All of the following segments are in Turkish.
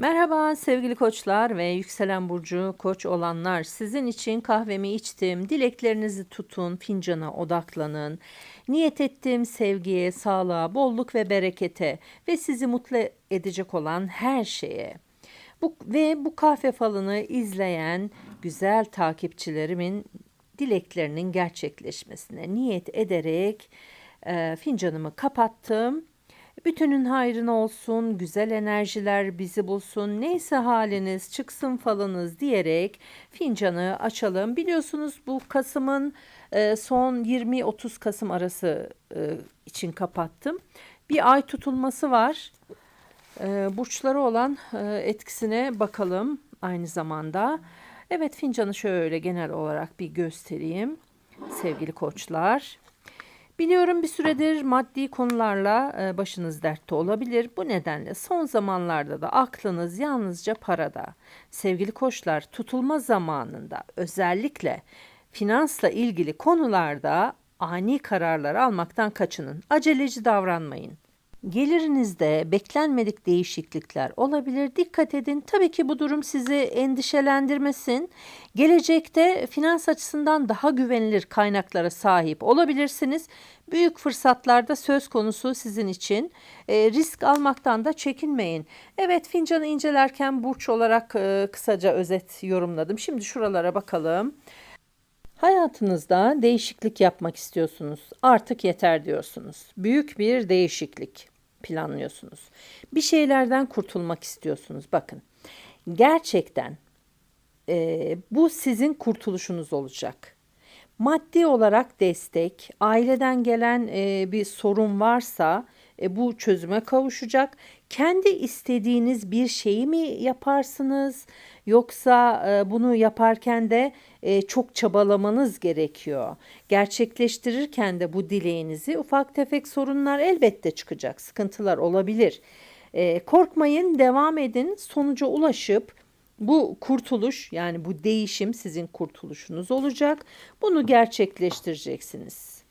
Merhaba sevgili koçlar ve yükselen burcu koç olanlar. Sizin için kahvemi içtim. Dileklerinizi tutun, fincana odaklanın. Niyet ettiğim sevgiye, sağlığa, bolluk ve berekete ve sizi mutlu edecek olan her şeye. Bu, ve bu kahve falını izleyen güzel takipçilerimin dileklerinin gerçekleşmesine niyet ederek e, fincanımı kapattım. Bütünün hayrına olsun, güzel enerjiler bizi bulsun, neyse haliniz çıksın falınız diyerek fincanı açalım. Biliyorsunuz bu Kasım'ın e, son 20-30 Kasım arası e, için kapattım. Bir ay tutulması var. E, burçları olan etkisine bakalım aynı zamanda. Evet fincanı şöyle genel olarak bir göstereyim sevgili koçlar. Biliyorum bir süredir maddi konularla e, başınız dertte olabilir. Bu nedenle son zamanlarda da aklınız yalnızca parada. Sevgili koçlar tutulma zamanında özellikle finansla ilgili konularda ani kararlar almaktan kaçının. Aceleci davranmayın. Gelirinizde beklenmedik değişiklikler olabilir. Dikkat edin. Tabii ki bu durum sizi endişelendirmesin. Gelecekte finans açısından daha güvenilir kaynaklara sahip olabilirsiniz. Büyük fırsatlarda söz konusu sizin için. E, risk almaktan da çekinmeyin. Evet fincanı incelerken burç olarak e, kısaca özet yorumladım. Şimdi şuralara bakalım. Hayatınızda değişiklik yapmak istiyorsunuz. Artık yeter diyorsunuz. Büyük bir değişiklik planlıyorsunuz. Bir şeylerden kurtulmak istiyorsunuz. Bakın gerçekten e, bu sizin kurtuluşunuz olacak. Maddi olarak destek, aileden gelen e, bir sorun varsa e, bu çözüme kavuşacak. Kendi istediğiniz bir şeyi mi yaparsınız yoksa e, bunu yaparken de e, çok çabalamanız gerekiyor. Gerçekleştirirken de bu dileğinizi ufak tefek sorunlar elbette çıkacak, sıkıntılar olabilir. E, korkmayın, devam edin, sonuca ulaşıp bu kurtuluş yani bu değişim sizin kurtuluşunuz olacak. Bunu gerçekleştireceksiniz.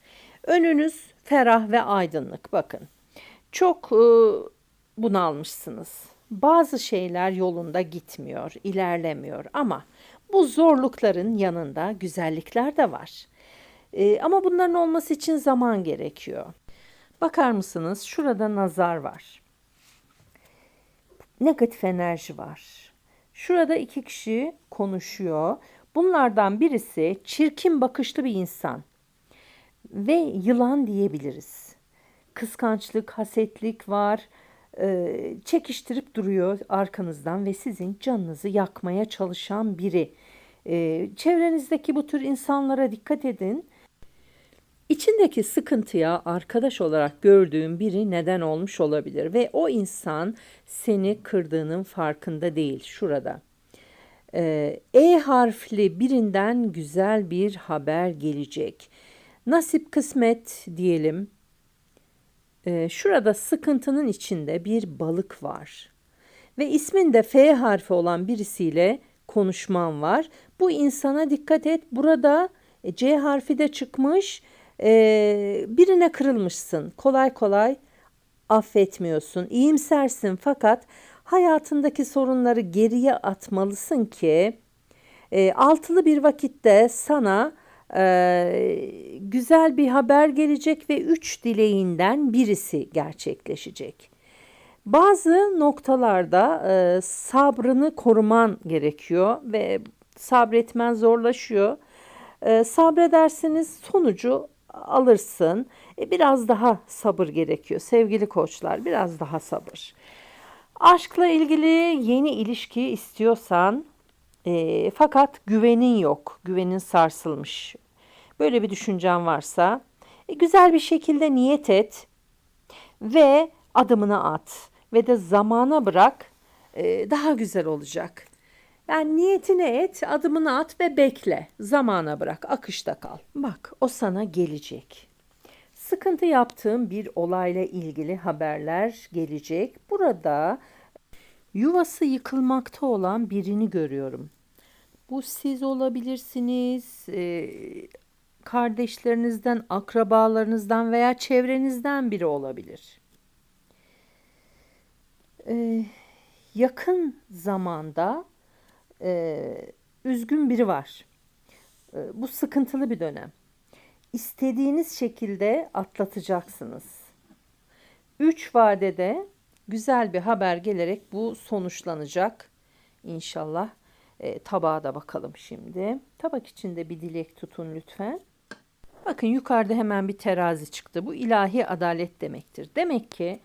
Önünüz ferah ve aydınlık. Bakın çok e, bunalmışsınız. Bazı şeyler yolunda gitmiyor, ilerlemiyor ama bu zorlukların yanında güzellikler de var. E, ama bunların olması için zaman gerekiyor. Bakar mısınız? Şurada nazar var. Negatif enerji var. Şurada iki kişi konuşuyor. Bunlardan birisi çirkin bakışlı bir insan ve yılan diyebiliriz kıskançlık, hasetlik var. E, çekiştirip duruyor arkanızdan ve sizin canınızı yakmaya çalışan biri. E, çevrenizdeki bu tür insanlara dikkat edin. İçindeki sıkıntıya arkadaş olarak gördüğün biri neden olmuş olabilir ve o insan seni kırdığının farkında değil şurada. Ee, e harfli birinden güzel bir haber gelecek. Nasip kısmet diyelim e, şurada sıkıntının içinde bir balık var. Ve isminde F harfi olan birisiyle konuşman var. Bu insana dikkat et. Burada e, C harfi de çıkmış. E, birine kırılmışsın. Kolay kolay affetmiyorsun. İyimsersin fakat hayatındaki sorunları geriye atmalısın ki e, altılı bir vakitte sana ee, güzel bir haber gelecek ve üç dileğinden birisi gerçekleşecek. Bazı noktalarda e, sabrını koruman gerekiyor ve sabretmen zorlaşıyor. E, sabredersiniz sonucu alırsın. E, biraz daha sabır gerekiyor sevgili koçlar biraz daha sabır. Aşkla ilgili yeni ilişki istiyorsan e, fakat güvenin yok. Güvenin sarsılmış. Böyle bir düşüncen varsa e, güzel bir şekilde niyet et ve adımını at ve de zamana bırak e, daha güzel olacak. Yani niyetini et, adımını at ve bekle. Zamana bırak, akışta kal. Bak o sana gelecek. Sıkıntı yaptığım bir olayla ilgili haberler gelecek. Burada yuvası yıkılmakta olan birini görüyorum. Bu siz olabilirsiniz, e, kardeşlerinizden, akrabalarınızdan veya çevrenizden biri olabilir. E, yakın zamanda e, üzgün biri var. Bu sıkıntılı bir dönem. İstediğiniz şekilde atlatacaksınız. Üç vadede güzel bir haber gelerek bu sonuçlanacak. İnşallah e, tabağa da bakalım şimdi. Tabak içinde bir dilek tutun lütfen. Bakın yukarıda hemen bir terazi çıktı. Bu ilahi adalet demektir. Demek ki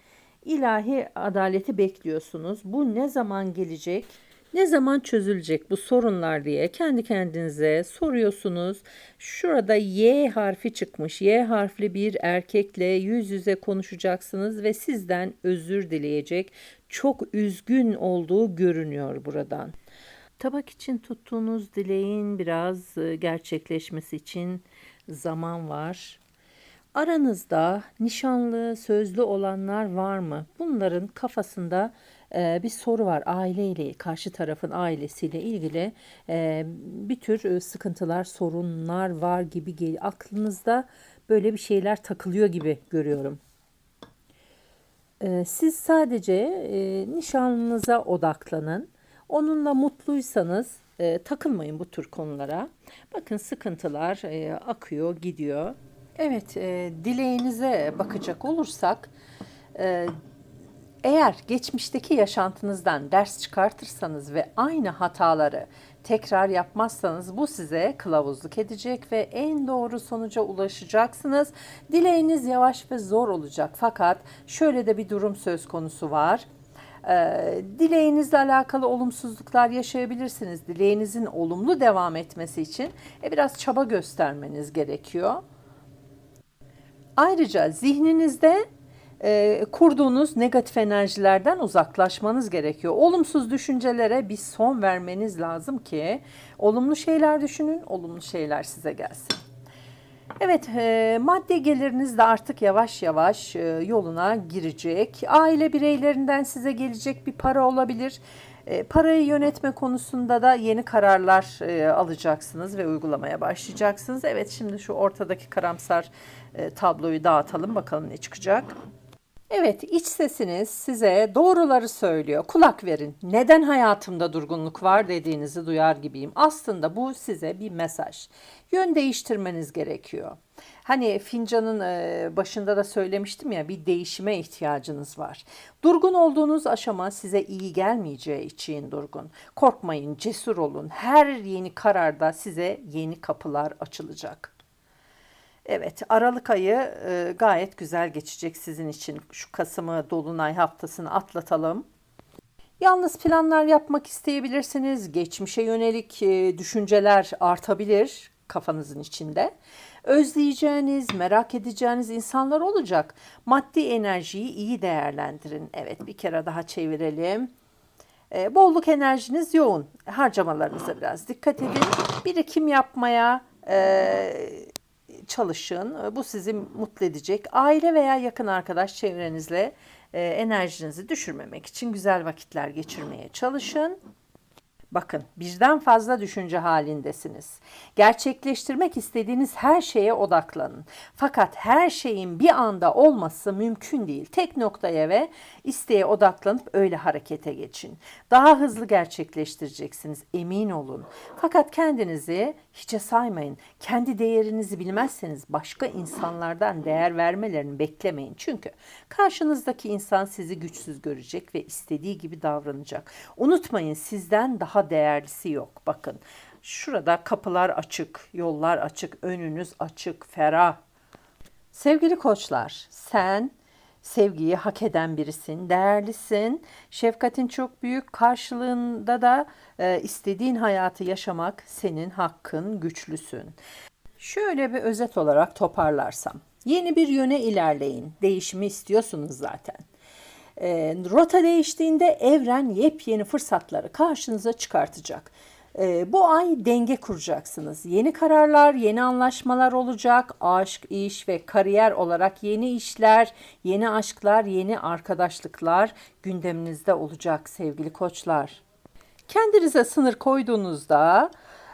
ilahi adaleti bekliyorsunuz. Bu ne zaman gelecek? Ne zaman çözülecek bu sorunlar diye kendi kendinize soruyorsunuz. Şurada Y harfi çıkmış. Y harfli bir erkekle yüz yüze konuşacaksınız ve sizden özür dileyecek. Çok üzgün olduğu görünüyor buradan. Tabak için tuttuğunuz dileğin biraz e, gerçekleşmesi için zaman var. Aranızda nişanlı, sözlü olanlar var mı? Bunların kafasında e, bir soru var. Aileyle, karşı tarafın ailesiyle ilgili e, bir tür e, sıkıntılar, sorunlar var gibi geliyor. Aklınızda böyle bir şeyler takılıyor gibi görüyorum. E, siz sadece e, nişanlınıza odaklanın. Onunla mutluysanız e, takılmayın bu tür konulara. Bakın sıkıntılar akıyor, gidiyor. Evet, dileğinize bakacak olursak, eğer geçmişteki yaşantınızdan ders çıkartırsanız ve aynı hataları tekrar yapmazsanız bu size kılavuzluk edecek ve en doğru sonuca ulaşacaksınız. Dileğiniz yavaş ve zor olacak fakat şöyle de bir durum söz konusu var. Ee, dileğinizle alakalı olumsuzluklar yaşayabilirsiniz. Dileğinizin olumlu devam etmesi için e, biraz çaba göstermeniz gerekiyor. Ayrıca zihninizde e, kurduğunuz negatif enerjilerden uzaklaşmanız gerekiyor. Olumsuz düşüncelere bir son vermeniz lazım ki olumlu şeyler düşünün, olumlu şeyler size gelsin. Evet, e, maddi geliriniz de artık yavaş yavaş e, yoluna girecek. Aile bireylerinden size gelecek bir para olabilir. E, parayı yönetme konusunda da yeni kararlar e, alacaksınız ve uygulamaya başlayacaksınız. Evet, şimdi şu ortadaki karamsar e, tabloyu dağıtalım bakalım ne çıkacak. Evet, iç sesiniz size doğruları söylüyor. Kulak verin. Neden hayatımda durgunluk var dediğinizi duyar gibiyim. Aslında bu size bir mesaj. Yön değiştirmeniz gerekiyor. Hani fincanın e, başında da söylemiştim ya bir değişime ihtiyacınız var. Durgun olduğunuz aşama size iyi gelmeyeceği için durgun. Korkmayın, cesur olun. Her yeni kararda size yeni kapılar açılacak. Evet, Aralık ayı e, gayet güzel geçecek sizin için. Şu Kasım'ı, Dolunay haftasını atlatalım. Yalnız planlar yapmak isteyebilirsiniz. Geçmişe yönelik e, düşünceler artabilir kafanızın içinde. Özleyeceğiniz, merak edeceğiniz insanlar olacak. Maddi enerjiyi iyi değerlendirin. Evet, bir kere daha çevirelim. E, bolluk enerjiniz yoğun. Harcamalarınıza biraz dikkat edin. Birikim yapmaya, e, çalışın. Bu sizi mutlu edecek. Aile veya yakın arkadaş çevrenizle e, enerjinizi düşürmemek için güzel vakitler geçirmeye çalışın. Bakın birden fazla düşünce halindesiniz. Gerçekleştirmek istediğiniz her şeye odaklanın. Fakat her şeyin bir anda olması mümkün değil. Tek noktaya ve isteğe odaklanıp öyle harekete geçin. Daha hızlı gerçekleştireceksiniz emin olun. Fakat kendinizi hiçe saymayın. Kendi değerinizi bilmezseniz başka insanlardan değer vermelerini beklemeyin. Çünkü karşınızdaki insan sizi güçsüz görecek ve istediği gibi davranacak. Unutmayın sizden daha değerlisi yok. Bakın şurada kapılar açık, yollar açık, önünüz açık, ferah. Sevgili koçlar, sen sevgiyi hak eden birisin, değerlisin. Şefkatin çok büyük. Karşılığında da e, istediğin hayatı yaşamak senin hakkın, güçlüsün. Şöyle bir özet olarak toparlarsam. Yeni bir yöne ilerleyin. Değişimi istiyorsunuz zaten. E, rota değiştiğinde evren yepyeni fırsatları karşınıza çıkartacak. E, bu ay denge kuracaksınız. Yeni kararlar, yeni anlaşmalar olacak. Aşk, iş ve kariyer olarak yeni işler, yeni aşklar, yeni arkadaşlıklar gündeminizde olacak sevgili koçlar. Kendinize sınır koyduğunuzda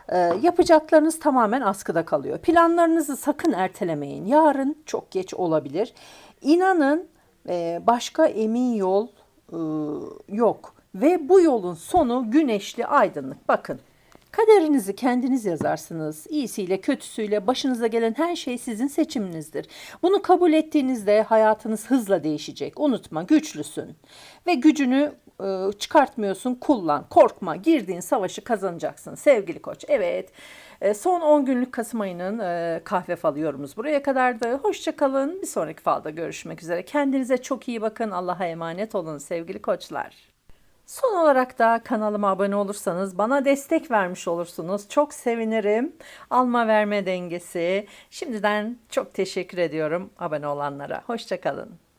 e, yapacaklarınız tamamen askıda kalıyor. Planlarınızı sakın ertelemeyin. Yarın çok geç olabilir. İnanın başka emin yol e, yok. Ve bu yolun sonu güneşli aydınlık. Bakın Kaderinizi kendiniz yazarsınız. İyisiyle kötüsüyle başınıza gelen her şey sizin seçiminizdir. Bunu kabul ettiğinizde hayatınız hızla değişecek. Unutma güçlüsün ve gücünü e, çıkartmıyorsun kullan. Korkma girdiğin savaşı kazanacaksın sevgili koç. Evet e, son 10 günlük Kasım ayının e, kahve falı yorumumuz buraya kadardı. Hoşça kalın bir sonraki falda görüşmek üzere. Kendinize çok iyi bakın Allah'a emanet olun sevgili koçlar. Son olarak da kanalıma abone olursanız bana destek vermiş olursunuz. Çok sevinirim. Alma verme dengesi. Şimdiden çok teşekkür ediyorum abone olanlara. Hoşçakalın.